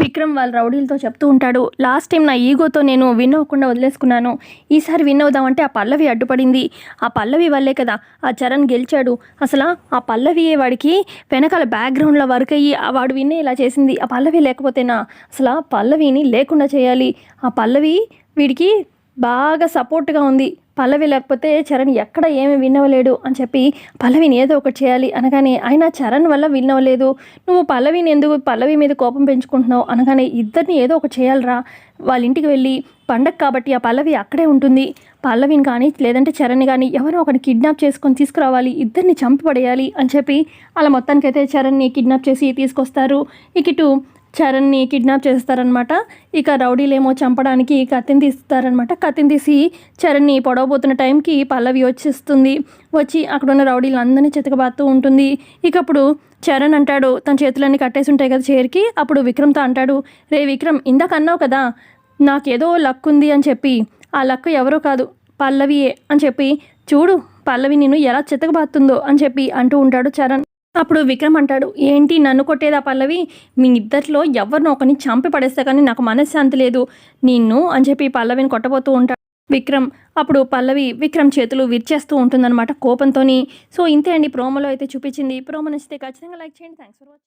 విక్రమ్ వాళ్ళ రౌడీలతో చెప్తూ ఉంటాడు లాస్ట్ టైం నా ఈగోతో నేను విన్ అవ్వకుండా వదిలేసుకున్నాను. ఈసారి విన్ అవుదామంటే ఆ పల్లవి అడ్డుపడింది. ఆ పల్లవి వల్లే కదా ఆ చరణ్ గెలిచాడు. అసలు ఆ పల్లవి వాడికి వెనకాల బ్యాక్గ్రౌండ్లో వర్క్ అయ్యి ఆ వాడు విన్నే ఇలా చేసింది. ఆ పల్లవి లేకపోతేనా? అసలు ఆ పల్లవిని లేకుండా చేయాలి. ఆ పల్లవి వీడికి బాగా సపోర్ట్గా ఉంది. పల్లవి లేకపోతే చరణ్ ఎక్కడ ఏమి వినవలేడు అని చెప్పి పల్లవిని ఏదో ఒకటి చేయాలి అనగానే ఆయన చరణ్ వల్ల వినవలేదు నువ్వు పల్లవిని ఎందుకు పల్లవి మీద కోపం పెంచుకుంటున్నావు? అనగానే ఇద్దరిని ఏదో ఒకటి చేయాలరా. వాళ్ళ ఇంటికి వెళ్ళి పండగ కాబట్టి ఆ పల్లవి అక్కడే ఉంటుంది. పల్లవిని కానీ లేదంటే చరణ్ని కానీ ఎవరో ఒకరిని కిడ్నాప్ చేసుకొని తీసుకురావాలి. ఇద్దరిని చంపబడేయాలి. అని చెప్పి అలా మొత్తానికైతే చరణ్ని కిడ్నాప్ చేసి తీసుకొస్తారు. ఇక ఇటు చరణ్ని కిడ్నాప్ చేస్తారనమాట ఇక రౌడీలేమో చంపడానికి కత్తిని తీస్తారనమాట కత్తిని తీసి చరణ్ని పొడవబోతున్న టైంకి పల్లవి వచ్చేస్తుంది. వచ్చి అక్కడ ఉన్న రౌడీలు అందరినీ చితకబాతూ ఉంటుంది. ఇక అప్పుడు చరణ్ అంటాడు తన చేతులన్నీ కట్టేసి ఉంటాయి కదా చేరికి? అప్పుడు విక్రమ్తో అంటాడు రే విక్రమ్ ఇందాక అన్నావు కదా నాకేదో లక్ ఉంది అని చెప్పి. ఆ లక్ ఎవరో కాదు పల్లవియే అని చెప్పి. చూడు పల్లవి నేను ఎలా చితకబాతుందో అని చెప్పి అంటూ ఉంటాడు చరణ్. అప్పుడు విక్రమ్ అంటాడు ఏంటి నన్ను కొట్టేదా పల్లవి? మీ ఇద్దరిలో ఎవరినో ఒకరిని చంపి పడేస్తే కానీ నాకు మనశ్శాంతి లేదు. నిన్ను అని చెప్పి పల్లవిని కొట్టబోతూ ఉంటాడు విక్రమ్. అప్పుడు పల్లవి విక్రమ్ చేతులు విరిచేస్తూ ఉంటుందన్నమాట కోపంతోని. సో ఇంతే అండి. ప్రోమోలో అయితే చూపించింది. ప్రోమో నచ్చితే ఖచ్చితంగా లైక్ చేయండి. Thanks for watching